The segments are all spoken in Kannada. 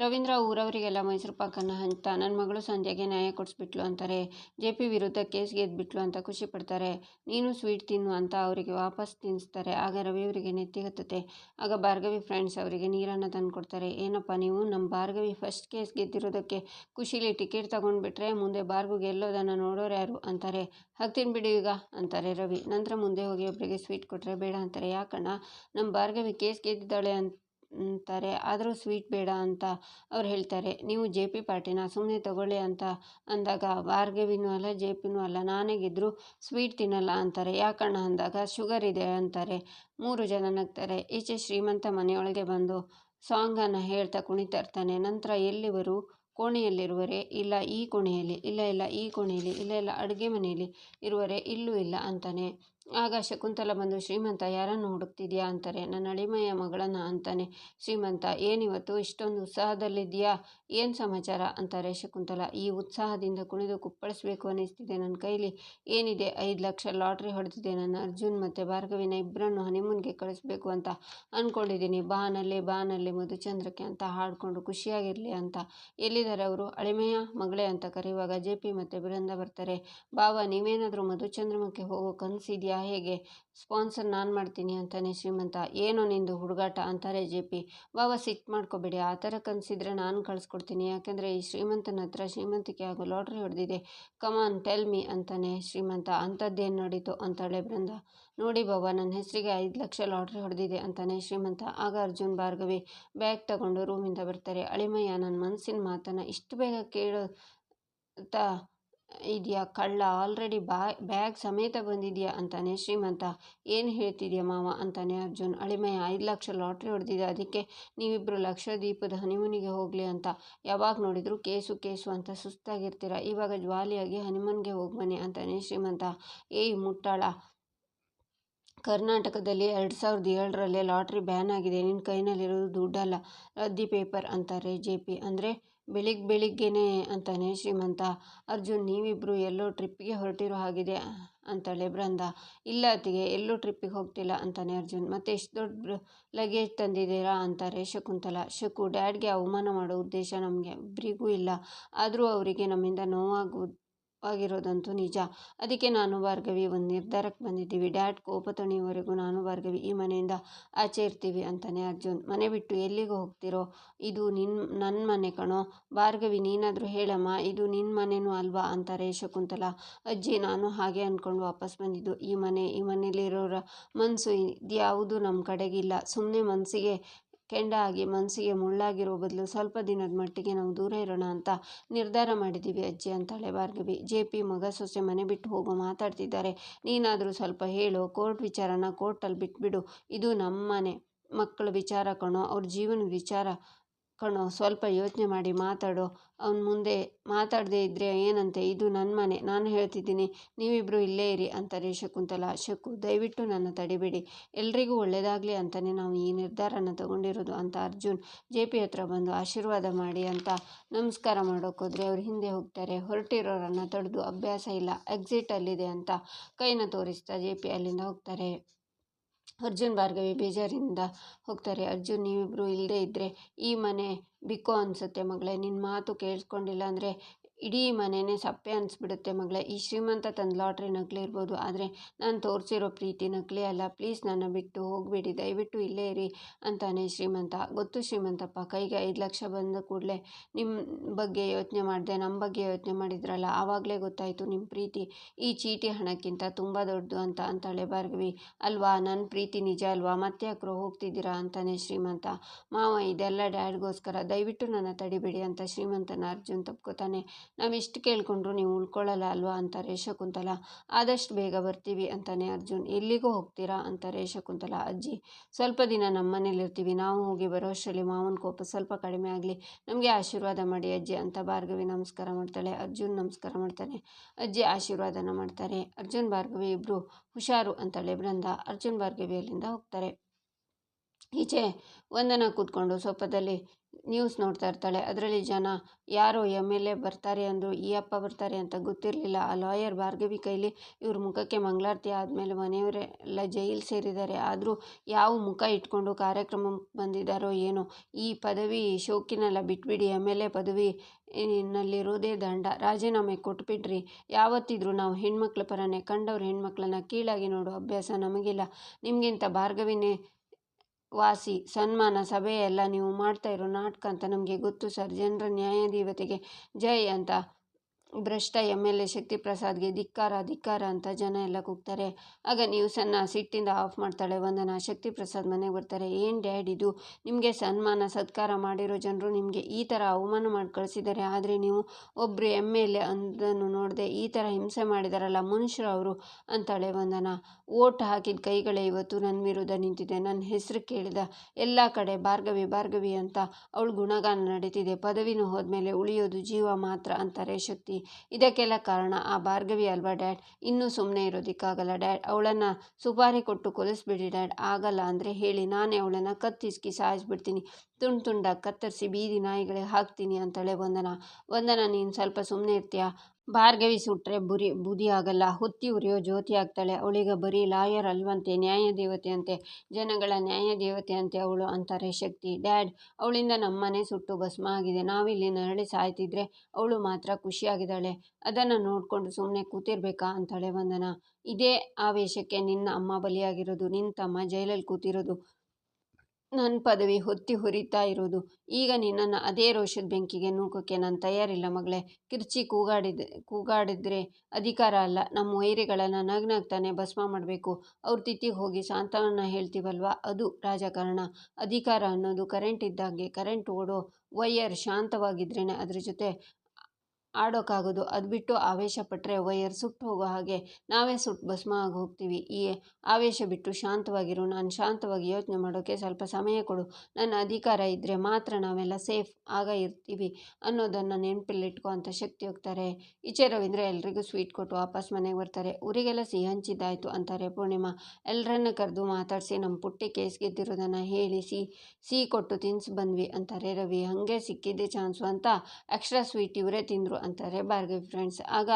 ರವೀಂದ್ರ ಊರವರಿಗೆಲ್ಲ ಮೈಸೂರು ಪಾಕನ್ನು ಹಂಚ್ತಾ ನನ್ನ ಮಗಳು ಸಂಜೆಗೆ ನ್ಯಾಯ ಕೊಡಿಸ್ಬಿಟ್ಲು ಅಂತಾರೆ. ಜೆ ಪಿ ವಿರುದ್ಧ ಕೇಸ್ ಗೆದ್ಬಿಟ್ಲು ಅಂತ ಖುಷಿ ಪಡ್ತಾರೆ. ನೀನು ಸ್ವೀಟ್ ತಿನ್ನು ಅಂತ ಅವರಿಗೆ ವಾಪಸ್ ತಿನ್ನಿಸ್ತಾರೆ ಆಗ ರವಿ ಅವರಿಗೆ ನೆತ್ತಿಗತ್ತತೆ ಆಗ ಭಾರ್ಗವಿ ಫ್ರೆಂಡ್ಸ್ ಅವರಿಗೆ ನೀರನ್ನು ತಂದು ಕೊಡ್ತಾರೆ ಏನಪ್ಪ ನೀವು? ನಮ್ಮ ಭಾರ್ಗವಿ ಫಸ್ಟ್ ಕೇಸ್ ಗೆದ್ದಿರೋದಕ್ಕೆ ಖುಷಿಲಿ ಟಿಕೆಟ್ ತಗೊಂಡ್ಬಿಟ್ರೆ ಮುಂದೆ ಬಾರ್ಗು ಗೆಲ್ಲೋದನ್ನು ನೋಡೋರು ಯಾರು? ಅಂತಾರೆ. ಹಾಕ್ತೀನಿ ತಿನ್ಬಿಡಿ ಈಗ, ಅಂತಾರೆ ರವಿ. ನಂತರ ಮುಂದೆ ಹೋಗಿ ಒಬ್ಬರಿಗೆ ಸ್ವೀಟ್ ಕೊಟ್ಟರೆ ಬೇಡ ಅಂತಾರೆ. ಯಾಕಣ್ಣ? ನಮ್ಮ ಭಾರ್ಗವಿ ಕೇಸ್ ಗೆದ್ದಿದ್ದಾಳೆ ಅಂತ ಅಂತಾರೆ. ಆದರೂ ಸ್ವೀಟ್ ಬೇಡ ಅಂತ ಅವ್ರು ಹೇಳ್ತಾರೆ. ನೀವು ಜೆ ಪಿ ಪಾರ್ಟಿನ ಸುಮ್ಮನೆ ತಗೊಳ್ಳಿ ಅಂತ ಅಂದಾಗ, ಭಾರ್ಗವಿನೂ ಅಲ್ಲ, ಜೆ ಪಿನೂ ಅಲ್ಲ, ನಾನೇ ಗೆದ್ದರೂ ಸ್ವೀಟ್ ತಿನ್ನಲ್ಲ ಅಂತಾರೆ. ಯಾಕಣ್ಣ ಅಂದಾಗ, ಶುಗರ್ ಇದೆ ಅಂತಾರೆ. ಮೂರು ಜನ ನಗ್ತಾರೆ. ಈಚೆ ಶ್ರೀಮಂತ ಮನೆಯೊಳಗೆ ಬಂದು ಸಾಂಗನ್ನು ಹೇಳ್ತಾ ಕುಣಿತಾ ಇರ್ತಾನೆ. ನಂತರ ಎಲ್ಲಿವರು? ಕೋಣೆಯಲ್ಲಿರುವರೆ? ಇಲ್ಲ, ಈ ಕೋಣೆಯಲ್ಲಿ. ಇಲ್ಲ ಇಲ್ಲ, ಈ ಕೋಣೆಯಲ್ಲಿ. ಇಲ್ಲ ಇಲ್ಲ, ಅಡುಗೆ ಮನೆಯಲ್ಲಿ ಇರುವರೆ? ಇಲ್ಲೂ ಇಲ್ಲ ಅಂತಾನೆ. ಆಗ ಶಕುಂತಲ ಬಂದು, ಶ್ರೀಮಂತ, ಯಾರನ್ನು ಹುಡುಕ್ತಿದ್ಯಾ? ಅಂತಾರೆ. ನನ್ನ ಅಳಿಮಯ ಮಗಳನ್ನ ಅಂತಾನೆ. ಶ್ರೀಮಂತ, ಏನಿವತ್ತು? ಇಷ್ಟೊಂದು ಉತ್ಸಾಹದಲ್ಲಿದೆಯಾ? ಏನು ಸಮಾಚಾರ? ಅಂತಾರೆ ಶಕುಂತಲ. ಈ ಉತ್ಸಾಹದಿಂದ ಕುಣಿದು ಕುಪ್ಪಳಿಸ್ಬೇಕು ಅನ್ನಿಸ್ತಿದೆ ನನ್ನ ಕೈಲಿ. ಏನಿದೆ? ಐದು ಲಕ್ಷ ಲಾಟ್ರಿ ಹೊಡೆದಿದೆ ನನ್ನ ಅರ್ಜುನ್ ಮತ್ತು ಭಾರ್ಗವಿನ ಇಬ್ಬರನ್ನು ಹನಿಮೂನ್ಗೆ ಕಳಿಸ್ಬೇಕು ಅಂತ ಅಂದ್ಕೊಂಡಿದ್ದೀನಿ ಬಾನಲ್ಲಿ ಬಾನಲ್ಲಿ ಮಧುಚಂದ್ರಕ್ಕೆ ಅಂತ ಹಾಡ್ಕೊಂಡು ಖುಷಿಯಾಗಿರಲಿ ಅಂತ. ಎಲ್ಲಿದ್ದಾರೆ ಅವರು? ಅಳಿಮೆಯ ಮಗಳೇ ಅಂತ ಕರೆಯುವಾಗ ಜೆ ಪಿ ಮತ್ತು ಬೃಂದ ಬರ್ತಾರೆ. ಬಾವ, ನೀವೇನಾದರೂ ಮಧುಚಂದ್ರಮಕ್ಕೆ ಹೋಗೋ ಕನಸಿದೆಯಾ? ಹೇಗೆ? ಸ್ಪಾನ್ಸರ್ ನಾನು ಮಾಡ್ತೀನಿ ಅಂತಾನೆ ಶ್ರೀಮಂತ. ಏನೋ ನಿಂದು ಹುಡುಗಾಟ ಅಂತಾರೆ ಜೆ ಪಿ. ವಾವ ಸಿಟ್ಟು ಮಾಡ್ಕೋಬೇಡಿ. ಆ ಥರ ಕನಸಿದ್ರೆ ನಾನು ಕಳಿಸ್ಕೊಡ್ತೀನಿ. ಯಾಕೆಂದರೆ ಈ ಶ್ರೀಮಂತನ ಹತ್ರ ಶ್ರೀಮಂತಿಕೆ ಆಗೋ ಲಾಟ್ರಿ ಹೊಡೆದಿದೆ. ಕಮಾನ್ ಟೆಲ್ ಮಿ ಅಂತಾನೆ ಶ್ರೀಮಂತ. ಅಂಥದ್ದೇನು ನಡೀತು ಅಂತಾಳೆ ಬೃಂದ. ನೋಡಿ ಬಾವ ನನ್ನ ಹೆಸರಿಗೆ ಐದು ಲಕ್ಷ ಲಾಟ್ರಿ ಹೊಡೆದಿದೆ ಅಂತಾನೆ ಶ್ರೀಮಂತ. ಆಗ ಅರ್ಜುನ್, ಭಾರ್ಗವಿ ಬ್ಯಾಗ್ ತಗೊಂಡು ರೂಮಿಂದ ಬರ್ತಾರೆ. ಅಳಿಮಯ್ಯ ನನ್ನ ಮನಸ್ಸಿನ ಮಾತನ್ನು ಇಷ್ಟು ಬೇಗ ಕೇಳುತ್ತಾ ಇದೆಯಾ? ಕಳ್ಳ ಆಲ್ರೆಡಿ ಬಾ ಬ್ಯಾಗ್ ಸಮೇತ ಬಂದಿದೆಯಾ ಅಂತಾನೆ? ಶ್ರೀಮಂತ, ಏನು ಹೇಳ್ತಿದ್ಯಾ ಮಾವ ಅಂತಾನೆ ಅರ್ಜುನ್. ಅಳಿಮಯ, ಐದು ಲಕ್ಷ ಲಾಟ್ರಿ ಹೊಡೆದಿದೆ. ಅದಕ್ಕೆ ನೀವಿಬ್ಬರು ಲಕ್ಷ ದೀಪದ ಹನಿಮೂನಿಗೆ ಹೋಗಲಿ ಅಂತ ಯಾವಾಗ ನೋಡಿದ್ರು ಕೇಸು ಕೇಸು ಅಂತ ಸುಸ್ತಾಗಿರ್ತೀರ? ಇವಾಗ ಜ್ವಾಲಿಯಾಗಿ ಹನಿಮೂನ್ಗೆ ಹೋಗಿ ಬನ್ನಿ ಅಂತಾನೆ ಶ್ರೀಮಂತ. ಏಯ್ ಮುಟ್ಟಾಳ. ಕರ್ನಾಟಕದಲ್ಲಿ ಎರಡು ಸಾವಿರದ ಏಳರಲ್ಲೇ ಲಾಟ್ರಿ ಬ್ಯಾನ್ ಆಗಿದೆ. ನಿನ್ನ ಕೈನಲ್ಲಿರೋದು ದುಡ್ಡಲ್ಲ. ರದ್ದಿ ಪೇಪರ್ ಅಂತಾರೆ ಜೆ ಪಿ. ಅಂದರೆ ಬೆಳಿಗ್ಗೆ ಬೆಳಿಗ್ಗೆನೇ ಅಂತಾನೆ ಶ್ರೀಮಂತ. ಅರ್ಜುನ್ ನೀವಿಬ್ಬರು ಎಲ್ಲೋ ಟ್ರಿಪ್ಪಿಗೆ ಹೊರಟಿರೋ ಹಾಗಿದೆ ಅಂತಾಳೆ ಬೃಂದ. ಇಲ್ಲ ಅತ್ತಿಗೆ, ಎಲ್ಲೂ ಟ್ರಿಪ್ಪಿಗೆ ಹೋಗ್ತಿಲ್ಲ ಅಂತಾನೆ ಅರ್ಜುನ್. ಮತ್ತೆ ಎಷ್ಟು ದೊಡ್ಡ ಲಗೇಜ್ ತಂದಿದ್ದೀರಾ ಅಂತಾರೆ ಶಕುಂತಲ. ಶಕು, ಡ್ಯಾಡ್ಗೆ ಅವಮಾನ ಮಾಡೋ ಉದ್ದೇಶ ನಮಗೆ ಇಬ್ಬರಿಗೂ ಇಲ್ಲ. ಆದರೂ ಅವರಿಗೆ ನಮ್ಮಿಂದ ನೋವಾಗು ಆಗಿರೋದಂತೂ ನಿಜ. ಅದಕ್ಕೆ ನಾನು ಭಾರ್ಗವಿ ಒಂದು ನಿರ್ಧಾರಕ್ಕೆ ಬಂದಿದ್ದೀವಿ. ಡ್ಯಾಡ್ ಕೋಪ ನಾನು ಭಾರ್ಗವಿ ಈ ಮನೆಯಿಂದ ಆಚೆ ಇರ್ತೀವಿ ಅಂತಾನೆ ಅರ್ಜುನ್. ಮನೆ ಬಿಟ್ಟು ಎಲ್ಲಿಗೆ ಹೋಗ್ತಿರೋ? ಇದು ನಿನ್ನ ನನ್ನ ಮನೆ ಕಣೋ. ಭಾರ್ಗವಿ ನೀನಾದರೂ ಹೇಳಮ್ಮ, ಇದು ನಿನ್ನ ಮನೆನೂ ಅಲ್ವಾ ಅಂತಾರೆ ಶಕುಂತಲ ಅಜ್ಜಿ, ನಾನು ಹಾಗೆ ಅಂದ್ಕೊಂಡು ವಾಪಸ್ ಬಂದಿದ್ದು. ಈ ಮನೆ, ಈ ಮನೇಲಿರೋರ ಮನಸ್ಸು ಇದ್ಯಾವುದು ನಮ್ಮ ಕಡೆಗಿಲ್ಲ. ಸುಮ್ಮನೆ ಮನಸ್ಸಿಗೆ ಕೆಂಡ ಆಗಿ ಮನಸ್ಸಿಗೆ ಮುಳ್ಳಾಗಿರೋ ಬದಲು ಸ್ವಲ್ಪ ದಿನದ ಮಟ್ಟಿಗೆ ನಾವು ದೂರ ಇರೋಣ ಅಂತ ನಿರ್ಧಾರ ಮಾಡಿದ್ದೀವಿ ಅಜ್ಜಿ ಅಂತಾಳೆ ಭಾರ್ಗವಿ. ಜೆ ಪಿ ಮಗ ಸೊಸೆ ಮನೆ ಬಿಟ್ಟು ಹೋಗೋ ಮಾತಾಡ್ತಿದ್ದಾರೆ. ನೀನಾದರೂ ಸ್ವಲ್ಪ ಹೇಳು, ಕೋರ್ಟ್ ವಿಚಾರನ ಕೋರ್ಟಲ್ಲಿ ಬಿಟ್ಬಿಡು. ಇದು ನಮ್ಮನೆ. ಮಕ್ಕಳ ವಿಚಾರ ಕಣೋ, ಅವ್ರ ಜೀವನದ ವಿಚಾರ. ಕಣೋ, ಸ್ವಲ್ಪ ಯೋಚನೆ ಮಾಡಿ ಮಾತಾಡೋ. ಅವ್ನ ಮುಂದೆ ಮಾತಾಡದೇ ಇದ್ದರೆ ಏನಂತೆ? ಇದು ನನ್ನ ಮನೆ, ನಾನು ಹೇಳ್ತಿದ್ದೀನಿ. ನೀವಿಬ್ಬರು ಇಲ್ಲೇ ಇರಿ ಅಂತಾರೆ ಶಕುಂತಲ. ಶಕು, ದಯವಿಟ್ಟು ನನ್ನ ತಡಿಬೇಡಿ. ಎಲ್ರಿಗೂ ಒಳ್ಳೆಯದಾಗಲಿ ಅಂತಲೇ ನಾವು ಈ ನಿರ್ಧಾರನ ತಗೊಂಡಿರೋದು ಅಂತ ಅರ್ಜುನ್ ಜೆ ಪಿ ಹತ್ರ ಬಂದು ಆಶೀರ್ವಾದ ಮಾಡಿ ಅಂತ ನಮಸ್ಕಾರ ಮಾಡೋಕ್ಕೋದ್ರೆ ಅವ್ರು ಹಿಂದೆ ಹೋಗ್ತಾರೆ. ಹೊರಟಿರೋರನ್ನು ತಡೆದು ಅಭ್ಯಾಸ ಇಲ್ಲ. ಎಕ್ಸಿಟಲ್ಲಿದೆ ಅಂತ ಕೈನ ತೋರಿಸ್ತಾ ಜೆ ಪಿ ಅಲ್ಲಿಂದ ಹೋಗ್ತಾರೆ. ಅರ್ಜುನ್ ಭಾರ್ಗವಿ ಬೇಜಾರಿಂದ ಹೋಗ್ತಾರೆ. ಅರ್ಜುನ್ ನೀವಿಬ್ಬರು ಇಲ್ಲದೇ ಇದ್ದರೆ ಈ ಮನೆ ಬಿಕೋ ಅನಿಸುತ್ತೆ ಮಗಳೇ. ನಿನ್ನ ಮಾತು ಕೇಳಿಸ್ಕೊಂಡಿಲ್ಲ ಅಂದರೆ ಇಡೀ ಮನೆಯೇ ಸಪ್ಪೆ ಅನಿಸ್ಬಿಡುತ್ತೆ ಮಗಳೇ. ಈ ಶ್ರೀಮಂತ ತಂದು ಲಾಟ್ರಿ ನಕಲಿ ಇರ್ಬೋದು. ಆದರೆ ನಾನು ತೋರಿಸಿರೋ ಪ್ರೀತಿ ನಕಲಿ ಅಲ್ಲ. ಪ್ಲೀಸ್ ನನ್ನ ಬಿಟ್ಟು ಹೋಗಬೇಡಿ. ದಯವಿಟ್ಟು ಇಲ್ಲೇ ಇರಿ ಅಂತಾನೆ ಶ್ರೀಮಂತ. ಗೊತ್ತು ಶ್ರೀಮಂತಪ್ಪ, ಕೈಗೆ ಐದು ಲಕ್ಷ ಬಂದ ಕೂಡಲೇ ನಿಮ್ಮ ಬಗ್ಗೆ ಯೋಚನೆ ಮಾಡಿದೆ. ನಮ್ಮ ಬಗ್ಗೆ ಯೋಚನೆ ಮಾಡಿದ್ರಲ್ಲ, ಆವಾಗಲೇ ಗೊತ್ತಾಯಿತು ನಿಮ್ಮ ಪ್ರೀತಿ ಈ ಚೀಟಿ ಹಣಕ್ಕಿಂತ ತುಂಬ ದೊಡ್ಡದು ಅಂತ ಅಂತಾಳೆ ಭಾರ್ಗವಿ. ಅಲ್ವಾ? ನನ್ನ ಪ್ರೀತಿ ನಿಜ ಅಲ್ವಾ? ಮತ್ತೆ ಯಾಕ್ರೋ ಹೋಗ್ತಿದ್ದೀರಾ ಅಂತಾನೆ ಶ್ರೀಮಂತ. ಮಾವ, ಇದೆಲ್ಲ ಡ್ಯಾಡ್ಗೋಸ್ಕರ. ದಯವಿಟ್ಟು ನನ್ನ ತಡಿಬೇಡಿ ಅಂತ ಶ್ರೀಮಂತನ ಅರ್ಜುನ್ ತಪ್ಕೋತಾನೆ. ನಾವು ಎಷ್ಟು ಕೇಳ್ಕೊಂಡ್ರು ನೀವು ಉಳ್ಕೊಳ್ಳಲ್ಲ ಅಲ್ವಾ ಅಂತಾರೆ ಶಕುಂತಲ ಆದಷ್ಟು ಬೇಗ ಬರ್ತೀವಿ ಅಂತಾನೆ ಅರ್ಜುನ್. ಎಲ್ಲಿಗೂ ಹೋಗ್ತೀರಾ ಅಂತಾರೆ ಶಕುಂತಲ ಅಜ್ಜಿ, ಸ್ವಲ್ಪ ದಿನ ನಮ್ಮ ಮನೇಲಿರ್ತೀವಿ ನಾವು ಹೋಗಿ ಬರೋ ಅಷ್ಟರಲ್ಲಿ ಮಾವನ ಕೋಪ ಸ್ವಲ್ಪ ಕಡಿಮೆ ಆಗಲಿ. ನಮಗೆ ಆಶೀರ್ವಾದ ಮಾಡಿ ಅಜ್ಜಿ ಅಂತ ಭಾರ್ಗವಿ ನಮಸ್ಕಾರ ಮಾಡ್ತಾಳೆ. ಅರ್ಜುನ್ ನಮಸ್ಕಾರ ಮಾಡ್ತಾನೆ. ಅಜ್ಜಿ ಆಶೀರ್ವಾದನ ಮಾಡ್ತಾರೆ. ಅರ್ಜುನ್, ಭಾರ್ಗವಿ ಇಬ್ಬರು ಹುಷಾರು ಅಂತಾಳೆ ಬೃಂದ. ಅರ್ಜುನ್, ಭಾರ್ಗವಿ ಅಲ್ಲಿಂದ ಹೋಗ್ತಾರೆ. ಈಚೆ ವಂದನ ಕೂತ್ಕೊಂಡು ಸೋಫಾದಲ್ಲಿ ನ್ಯೂಸ್ ನೋಡ್ತಾ ಇರ್ತಾಳೆ. ಅದರಲ್ಲಿ ಜನ, ಯಾರೋ ಎಂ ಎಲ್ ಎ ಬರ್ತಾರೆ ಅಂದರು, ಈ ಅಪ್ಪ ಬರ್ತಾರೆ ಅಂತ ಗೊತ್ತಿರಲಿಲ್ಲ. ಆ ಲಾಯರ್ ಭಾರ್ಗವಿ ಕೈಲಿ ಇವ್ರ ಮುಖಕ್ಕೆ ಮಂಗಳಾರತಿ ಆದಮೇಲೆ ಮನೆಯವರೆಲ್ಲ ಜೈಲು ಸೇರಿದ್ದಾರೆ. ಆದರೂ ಯಾವ ಮುಖ ಇಟ್ಕೊಂಡು ಕಾರ್ಯಕ್ರಮಕ್ಕೆ ಬಂದಿದ್ದಾರೋ ಏನೋ, ಈ ಪದವಿ ಶೋಕಿನೆಲ್ಲ ಬಿಟ್ಬಿಡಿ. ಎಂ ಎಲ್ ಎ ಪದವಿ ನಲ್ಲಿರೋದೇ ದಂಡ. ರಾಜೀನಾಮೆ ಕೊಟ್ಬಿಡ್ರಿ ಯಾವತ್ತಿದ್ರು ನಾವು ಹೆಣ್ಮಕ್ಳ ಪರನೇ ಕಂಡವ್ರ ಹೆಣ್ಮಕ್ಳನ್ನ ಕೀಳಾಗಿ ನೋಡೋ ಅಭ್ಯಾಸ ನಮಗಿಲ್ಲ. ನಿಮಗಿಂತ ಭಾರ್ಗವಿನೇ ವಾಸಿ, ಸನ್ಮಾನ ಸಭೆ ಎಲ್ಲ ನೀವು ಮಾಡ್ತಾ ಇರೋ ನಾಟಕ ಅಂತ ನಮಗೆ ಗೊತ್ತು ಸರ್. ಜನರ ನ್ಯಾಯದೇವತೆಗೆ ಜೈ ಅಂತ. ಭ್ರಷ್ಟ ಎಂ ಎಲ್ ಎ ಶಕ್ತಿಪ್ರಸಾದ್ಗೆ ಧಿಕ್ಕಾರ ಧಿಕ್ಕಾರ ಅಂತ ಜನ ಎಲ್ಲ ಕೂಗ್ತಾರೆ. ಆಗ ನ್ಯೂಸನ್ನು ಸಿಟ್ಟಿಂದ ಆಫ್ ಮಾಡ್ತಾಳೆ, ವಂದನಾ, ಶಕ್ತಿಪ್ರಸಾದ್ ಮನೆಗೆ ಬರ್ತಾರೆ. ಏನು ಡ್ಯಾಡ್ ಇದು? ನಿಮಗೆ ಸನ್ಮಾನ, ಸತ್ಕಾರ ಮಾಡಿರೋ ಜನರು ನಿಮಗೆ ಈ ಥರ ಅವಮಾನ ಮಾಡಿ ಕಳಿಸಿದ್ದಾರೆ. ಆದರೆ ನೀವು ಒಬ್ಬರು ಎಂ ಎಲ್ ಎ ಅಂದನ್ನು ನೋಡದೆ ಈ ಥರ ಹಿಂಸೆ ಮಾಡಿದಾರಲ್ಲ, ಮನುಷ್ಯರು ಅವರು, ಅಂತಾಳೆ ವಂದನಾ. ಓಟ್ ಹಾಕಿದ ಕೈಗಳೇ ಇವತ್ತು ನನ್ನ ವಿರುದ್ಧ ನಿಂತಿದೆ. ನನ್ನ ಹೆಸರು ಕೇಳಿದ ಎಲ್ಲ ಕಡೆ ಭಾರ್ಗವಿ ಭಾರ್ಗವಿ ಅಂತ ಅವಳು ಗುಣಗಾನ ನಡೀತಿದೆ. ಪದವಿನೂ ಹೋದ್ಮೇಲೆ ಉಳಿಯೋದು ಜೀವ ಮಾತ್ರ ಅಂತಾರೆ ಶಕ್ತಿ. ಇದಕ್ಕೆಲ್ಲ ಕಾರಣ ಆ ಭಾರ್ಗವಿ ಅಲ್ವಾ, ಡ್ಯಾಡ್? ಇನ್ನೂ ಸುಮ್ಮನೆ ಇರೋದಕ್ಕಾಗಲ್ಲ, ಡ್ಯಾಡ್. ಅವಳನ್ನು ಸುಪಾರಿ ಕೊಟ್ಟು ಕೊಲಿಸ್ಬಿಡಿ, ಡ್ಯಾಡ್. ಆಗಲ್ಲ ಅಂದರೆ ಹೇಳಿ. ನಾನೇ ಅವಳನ್ನು ಕತ್ತಿಸ್ಕಿ ಸಾಯಿಸ್ಬಿಡ್ತೀನಿ. ತುಂಡು ತುಂಡಾಗಿ ಕತ್ತರಿಸಿ ಬೀದಿ ನಾಯಿಗಳಿಗೆ ಹಾಕ್ತೀನಿ ಅಂತಾಳೆ ವಂದನ. ವಂದನ, ನೀನು ಸ್ವಲ್ಪ ಸುಮ್ಮನೆ ಇರ್ತೀಯಾ? ಭಾರ್ಗವಿ ಸುಟ್ರೆ ಬುರಿ ಬುದಿ ಆಗಲ್ಲ ಹೊತ್ತಿ ಉರಿಯೋ ಜ್ಯೋತಿ ಆಗ್ತಾಳೆ ಅವಳಿಗೆ ಬರೀ ಲಾಯರ್ ಅಲ್ವಂತೆ ನ್ಯಾಯ ದೇವತೆ ಅಂತೆ ಜನಗಳ ನ್ಯಾಯ ದೇವತೆಯಂತೆ ಅವಳು ಅಂತಾರೆ ಶಕ್ತಿ. ಡ್ಯಾಡ್, ಅವಳಿಂದ ನಮ್ಮನೆ ಸುಟ್ಟು ಭಸ್ಮ ಆಗಿದೆ. ನಾವಿಲ್ಲಿ ನರಳಿ ಸಾಯ್ತಿದ್ರೆ ಅವಳು ಮಾತ್ರ ಖುಷಿಯಾಗಿದ್ದಾಳೆ. ಅದನ್ನು ನೋಡಿಕೊಂಡು ಸುಮ್ಮನೆ ಕೂತಿರ್ಬೇಕಾ ಅಂತಾಳೆ ವಂದನಾ. ಇದೇ ಆವೇಶಕ್ಕೆ ನಿನ್ನ ಅಮ್ಮ ಬಲಿಯಾಗಿರೋದು. ನಿನ್ನ ತಮ್ಮ ಜೈಲಲ್ಲಿ ಕೂತಿರೋದು. ನನ್ನ ಪದವಿ ಹೊತ್ತಿ ಹುರಿತಾ ಇರೋದು. ಈಗ ನಿನ್ನನ್ನು ಅದೇ ರೋಷದ ಬೆಂಕಿಗೆ ನೂಕೋಕ್ಕೆ ನಾನು ತಯಾರಿಲ್ಲ ಮಗಳೇ. ಕಿರ್ಚಿ ಕೂಗಾಡಿದ, ಕೂಗಾಡಿದ್ರೆ ಅಧಿಕಾರ ಅಲ್ಲ. ನಮ್ಮ ವೈರಿಗಳನ್ನು ನಗ್ನಗ್ತಾನೆ ಭಸ್ಮ ಮಾಡಬೇಕು. ಅವ್ರ ತಿಥಿಗೆ ಹೋಗಿ ಸಾಂತ್ವನ ಹೇಳ್ತೀವಲ್ವ? ಅದು ರಾಜಕಾರಣ. ಅಧಿಕಾರ ಅನ್ನೋದು ಕರೆಂಟ್ ಇದ್ದಾಗೆ ಕರೆಂಟ್ ಓಡೋ ವೈಯರ್ ಶಾಂತವಾಗಿದ್ರೇ ಅದ್ರ ಜೊತೆ ಆಡೋಕ್ಕಾಗೋದು ಅದು ಬಿಟ್ಟು ಆವೇಶ ಪಟ್ಟರೆ ವೈಯರ್ ಸುಟ್ಟು ಹೋಗೋ ಹಾಗೆ ನಾವೇ ಸುಟ್ಟು ಭಸ್ಮ ಆಗಿ ಹೋಗ್ತೀವಿ. ಈ ಆವೇಶ ಬಿಟ್ಟು ಶಾಂತವಾಗಿರು. ನಾನು ಶಾಂತವಾಗಿ ಯೋಚನೆ ಮಾಡೋಕ್ಕೆ ಸ್ವಲ್ಪ ಸಮಯ ಕೊಡು. ನನ್ನ ಅಧಿಕಾರ ಇದ್ದರೆ ಮಾತ್ರ ನಾವೆಲ್ಲ ಸೇಫ್ ಆಗ ಇರ್ತೀವಿ ಅನ್ನೋದನ್ನು ನೆನಪಲ್ಲಿಟ್ಕೊ ಅಂತ ಶಕ್ತಿ ಹೋಗ್ತಾರೆ. ಈಚೆ ರವೀಂದ್ರ ಎಲ್ರಿಗೂ ಸ್ವೀಟ್ ಕೊಟ್ಟು ವಾಪಸ್ ಮನೆಗೆ ಬರ್ತಾರೆ. ಊರಿಗೆಲ್ಲ ಸಿಹಿ ಹಂಚಿದ್ದಾಯಿತು ಅಂತಾರೆ ಪೂರ್ಣಿಮಾ. ಎಲ್ಲರನ್ನ ಕರೆದು ಮಾತಾಡಿಸಿ ನಮ್ಮ ಪುಟ್ಟಿ ಕೇಸ್ ಗೆದ್ದಿರೋದನ್ನು ಹೇಳಿ ಸಿ, ಸಿಹಿ ಕೊಟ್ಟು ತಿನ್ಸಿ ಬಂದ್ವಿ ಅಂತಾರೆ ರವಿ. ಹಾಗೆ ಸಿಕ್ಕಿದ್ದೆ ಚಾನ್ಸು ಅಂತ ಎಕ್ಸ್ಟ್ರಾ ಸ್ವೀಟ್ ಇವರೇ ತಿಂದರು. ಅಂತಾರೆ. ಭಾರ್ಗವಿ ಫ್ರೆಂಡ್ಸ್ ಆಗ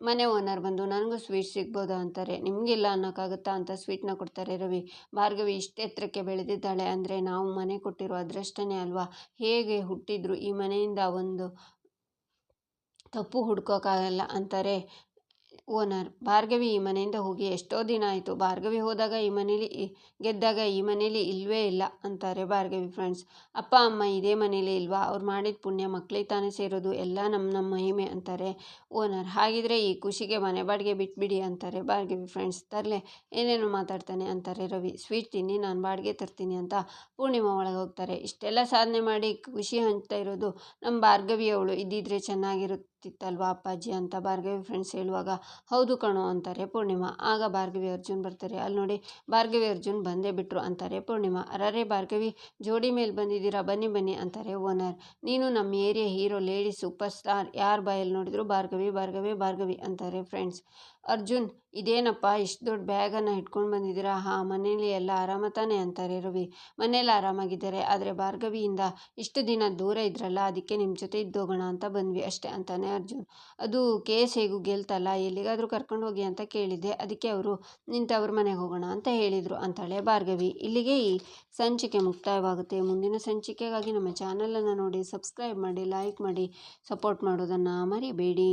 ಮನೆ ಓನರ್ ಬಂದು, ನನಗೂ ಸ್ವೀಟ್ ಸಿಗ್ಬೋದಾ? ಅಂತಾರೆ. ನಿಮಗಿಲ್ಲ ಅನ್ನೋಕ್ಕಾಗುತ್ತಾ ಅಂತ ಸ್ವೀಟ್ನ ಕೊಡ್ತಾರೆ ರವಿ. ಭಾರ್ಗವಿ ಇಷ್ಟು ಎತ್ತರಕ್ಕೆ ಬೆಳೆದಿದ್ದಾಳೆ ಅಂದರೆ, ನಾವು ಮನೆ ಕೊಟ್ಟಿರೋ ಅದೃಷ್ಟನೇ ಅಲ್ವಾ? ಹೇಗೆ ಹುಟ್ಟಿದ್ರು ಈ ಮನೆಯಿಂದ ಒಂದು ತಪ್ಪು ಹುಡ್ಕೋಕ್ಕಾಗಲ್ಲ ಅಂತಾರೆ. ಓನರ್, ಭಾರ್ಗವಿ ಈ ಮನೆಯಿಂದ ಹೋಗಿ ಎಷ್ಟೋ ದಿನ ಆಯಿತು. ಭಾರ್ಗವಿ ಹೋದಾಗ ಈ ಮನೇಲಿ ಗೆದ್ದಾಗ ಈ ಮನೇಲಿ ಇಲ್ವೇ ಇಲ್ಲ ಅಂತಾರೆ ಭಾರ್ಗವಿ ಫ್ರೆಂಡ್ಸ್. ಅಪ್ಪ, ಅಮ್ಮ ಇದೇ ಮನೇಲಿ ಇಲ್ವಾ? ಅವ್ರು ಮಾಡಿದ ಪುಣ್ಯ ಮಕ್ಕಳಿಗೆ ತಾನೇ ಸೇರೋದು, ಎಲ್ಲ ನಮ್ಮ ನಮ್ಮ ಮಹಿಮೆ ಅಂತಾರೆ. ಓನರ್, ಹಾಗಿದ್ರೆ ಈ ಖುಷಿಗೆ ಮನೆ ಬಾಡಿಗೆ ಬಿಟ್ಬಿಡಿ ಅಂತಾರೆ ಭಾರ್ಗವಿ ಫ್ರೆಂಡ್ಸ್. ತರಲೆ, ಏನೇನು ಮಾತಾಡ್ತಾನೆ ಅಂತಾರೆ ರವಿ. ಸ್ವೀಟ್ ತಿನ್ನಿ, ನಾನು ಬಾಡಿಗೆ ತರ್ತೀನಿ ಅಂತ ಪೂರ್ಣಿಮಾ ಒಳಗೆ ಹೋಗ್ತಾರೆ. ಇಷ್ಟೆಲ್ಲ ಸಾಧನೆ ಮಾಡಿ ಖುಷಿ ಹಂಚ್ತಾ ಇರೋದು ನಮ್ಮ ಭಾರ್ಗವಿಯವಳು. ಇದ್ದಿದ್ರೆ ಚೆನ್ನಾಗಿರುತ್ತಿತ್ತಲ್ವಾ ಅಪ್ಪಾಜಿ ಅಂತ ಭಾರ್ಗವಿ ಫ್ರೆಂಡ್ಸ್ ಹೇಳುವಾಗ. ಹೌದು ಕಣೋ ಅಂತಾರೆ ಪೂರ್ಣಿಮಾ. ಆಗ ಭಾರ್ಗವಿ ಅರ್ಜುನ್ ಬರ್ತಾರೆ. ಅಲ್ಲಿ ನೋಡಿ, ಭಾರ್ಗವಿ ಅರ್ಜುನ್ ಬಂದೇ ಬಿಟ್ರು ಅಂತಾರೆ ಪೂರ್ಣಿಮಾ. ಅರರೆ ಭಾರ್ಗವಿ, ಜೋಡಿ ಮೇಲೆ ಬಂದಿದ್ದೀರಾ? ಬನ್ನಿ ಬನ್ನಿ ಅಂತಾರೆ ಓನರ್. ನೀನು ನಮ್ಮ area hero, lady super star, ಯಾರ ಬಾಯಲ್ಲಿ ನೋಡಿದ್ರು ಭಾರ್ಗವಿ ಭಾರ್ಗವಿ ಭಾರ್ಗವಿ ಅಂತಾರೆ ಫ್ರೆಂಡ್ಸ್ ಅರ್ಜುನ್, ಇದೇನಪ್ಪ, ಇಷ್ಟು ದೊಡ್ಡ ಬ್ಯಾಗನ್ನು ಇಟ್ಕೊಂಡು ಬಂದಿದ್ದೀರಾ? ಹಾಂ, ಮನೇಲಿ ಎಲ್ಲ ಆರಾಮ ತಾನೇ ಅಂತಾರೆ ರವಿ. ಮನೇಲಿ ಆರಾಮಾಗಿದ್ದಾರೆ, ಆದರೆ ಭಾರ್ಗವಿಯಿಂದ ಇಷ್ಟು ದಿನ ದೂರ ಇದ್ರಲ್ಲ, ಅದಕ್ಕೆ ನಿಮ್ಮ ಜೊತೆ ಇದ್ದೋಗೋಣ ಅಂತ ಬಂದ್ವಿ ಅಷ್ಟೇ ಅಂತಾನೆ ಅರ್ಜುನ್. ಅದು ಕೇಸ್ ಹೇಗೂ ಗೆಲ್ತಲ್ಲ, ಎಲ್ಲಿಗಾದರೂ ಕರ್ಕೊಂಡು ಹೋಗಿ ಅಂತ ಕೇಳಿದ್ದೆ. ಅದಕ್ಕೆ ಅವರು ನಿಂತವ್ರ ಮನೆಗೆ ಹೋಗೋಣ ಅಂತ ಹೇಳಿದರು ಅಂತಾಳೆ ಭಾರ್ಗವಿ. ಇಲ್ಲಿಗೆ ಈ ಸಂಚಿಕೆ ಮುಕ್ತಾಯವಾಗುತ್ತೆ. ಮುಂದಿನ ಸಂಚಿಕೆಗಾಗಿ ನಮ್ಮ ಚಾನಲನ್ನು ನೋಡಿ, ಸಬ್ಸ್ಕ್ರೈಬ್ ಮಾಡಿ, ಲೈಕ್ ಮಾಡಿ, ಸಪೋರ್ಟ್ ಮಾಡೋದನ್ನು ಮರಿಬೇಡಿ.